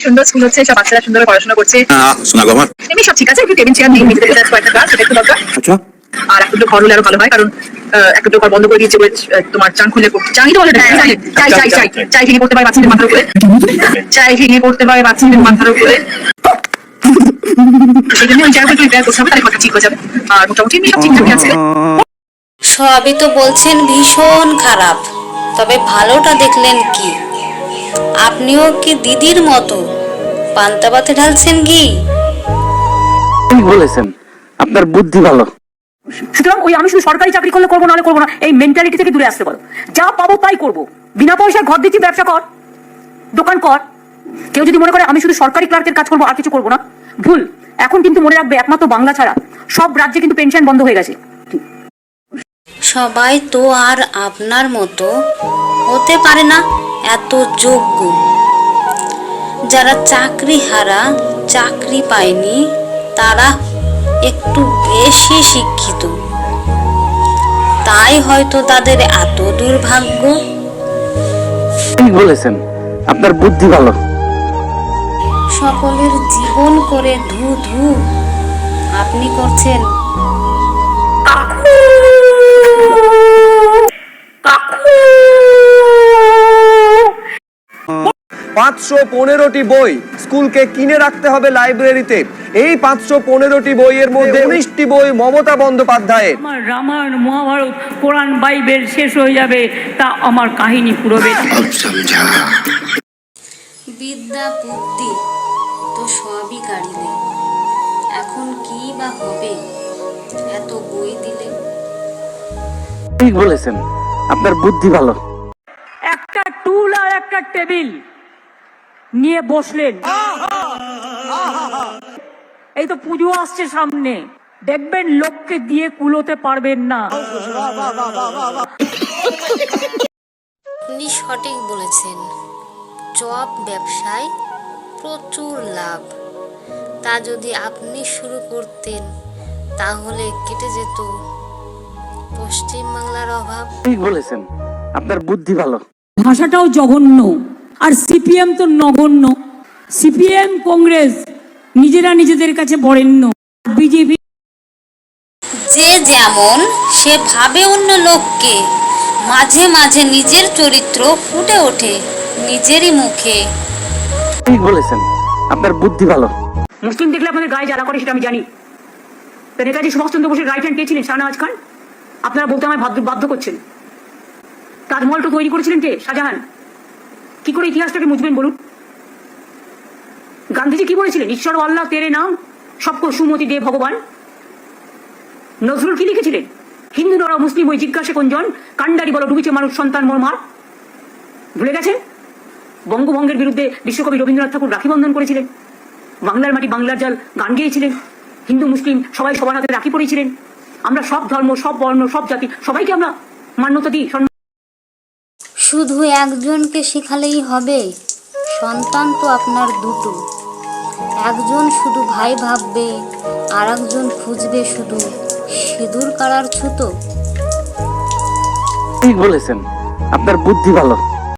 সুন্দর স্কুল হচ্ছে সব বাচ্চারা সুন্দর পড়াশোনা করছে। শোনা গো আমার। এমনি সব ঠিক আছে একটু টেবিল চেয়ার নিয়ে নিজেদের কাছে কয়েকটা কাজ সেটা একটু দরকার। আচ্ছা। আর একটু ঘর হলে আরও ভালো হয় কারণ আহ, একটু ঘর বন্ধ করে দিয়েছে বলে, তোমার চাং খুলে চাই তো বলে চাই চাই চাই চাই ভেঙে পড়তে পারে বাচ্চাদের মাথার উপরে। চাই ভেঙে পড়তে পারে বাচ্চাদের মাথার উপরে। সেই জন্য ওই জায়গাটা রিপেয়ার করতে হবে তাহলে কথা ঠিক হয়ে যাবে। আর মোটামুটি এমনি সব ঠিকঠাক আছে। সবই তো বলছেন ভীষণ খারাপ তবে ভালোটা দেখলেন কি? আপনিও কি দিদির মতো? পান্তা ভাতে ঢালছেন কি? বলেছেন? আপনার বুদ্ধি ভালো। সুতরাং ওই আমি শুধু সরকারি চাকরি করলে করব নাহলে করব না। এই মেন্টালিটি থেকে দূরে আসতে পারো যা পাবো তাই করব। বিনা পয়সায় ঘর দিচ্ছি ব্যবসা কর। দোকান কর। কেউ যদি মনে করে আমি শুধু সরকারি ক্লার্কের কাজ করব আর কিছু করব না। ভুল। এখন কিন্তু মনে রাখবে একমাত্র বাংলা ছাড়া সব রাজ্যে কিন্তু পেনশন বন্ধ হয়ে গেছে। সবাই তো আর আপনার মতো হতে পারে না। এত যোগ্য। যারা চাকরি হারা চাকরি পায়নি তারা একটু বেশি শিক্ষিত। তাই হয়তো তাদের এত দুর্ভাগ্য। ঠিক বলেছেন? আপনার বুদ্ধি ভালো। সকলের জীবন করে ধু ধু। আপনি করছেন। পাঁচশো পনেরোটি বই স্কুলকে কিনে রাখতে হবে লাইব্রেরিতে। এই পাঁচশো পনেরোটি বইয়ের মধ্যে উনিশটি বই মমতা বন্দ্যোপাধ্যায়ের। রামায়ণ মহাভারত কোরআন বাইবেল শেষ হয়ে যাবে তা আমার কাহিনী পুরবে। বিদ্যা বুদ্ধি তো সবই কাড়িলে এখন কি বা হবে? এত বই দিলে? ঠিক বলেছেন আপনার বুদ্ধি ভালো। একটা টুল আর একটা টেবিল। নিয়ে বসলেন। এই তো পুজো আসছে সামনে। দেখবেন লোককে দিয়ে কুলোতে পারবেন না। সঠিক বলেছেন। চপ ব্যবসায় প্রচুর লাভ। তা যদি আপনি শুরু করতেন তাহলে কেটে যেত পশ্চিমবাংলার অভাব। ঠিক বলেছেন। আপনার বুদ্ধি ভালো। ভাষাটাও জঘন্য। আর সিপিএম তো নগণ্য। সিপিএম কংগ্রেস নিজেরা নিজেদের কাছে বরেণ্য। বিজেপি যে যেমন সে ভাবে অন্য লোককে মাঝে মাঝে নিজের চরিত্র ফুটে ওঠে নিজেরই মুখে। ঠিক বলেছেন? আপনার বুদ্ধি ভালো। মুসলিম দেখলে আপনাদের গায়ে জ্বালা করে সেটা আমি জানি। তো নেতাজি সুভাষচন্দ্র বোসের রাইট হ্যান্ড কে ছিলেন শাহনওয়াজ খান। আপনারা বলতে আমায় বাধ্য বাধ্য করছেন। তাজমহলটা তৈরি করেছিলেন কে? শাহজাহান। কি করে ইতিহাসটাকে মুছবেন বলুন? গান্ধীজি কি বলেছিলেন? ঈশ্বর আল্লাহ, তেরে নাম, সবকো সুমতি দে ভগবান। নজরুল কি লিখেছিলেন? হিন্দু নর মুসলিম ওই জিজ্ঞাসা কোনজন কান্ডারি বলো, ডুবিছে মানুষ, সন্তান, মোর, মার? ভুলে গেছেন? বঙ্গভঙ্গের বিরুদ্ধে বিশ্বকবি রবীন্দ্রনাথ ঠাকুর রাখি বন্ধন করেছিলেন। বাংলার মাটি বাংলার জাল গান গেয়েছিলেন। হিন্দু, মুসলিম সবাই সবার হাতে রাখি পড়েছিলেন আমরা সব ধর্ম, সব বর্ণ, সব জাতি, সবাইকে আমরা মান্যতা দিই শুধু একজনকে শেখালেই হবে। সন্তান তো আপনার দুটো। একজন শুধু ভাই ভাববে আর একজন খুঁজবে শুধু সিঁদুর কাড়ার ছুতো। ঠিক বলেছেন। আপনার বুদ্ধি ভালো।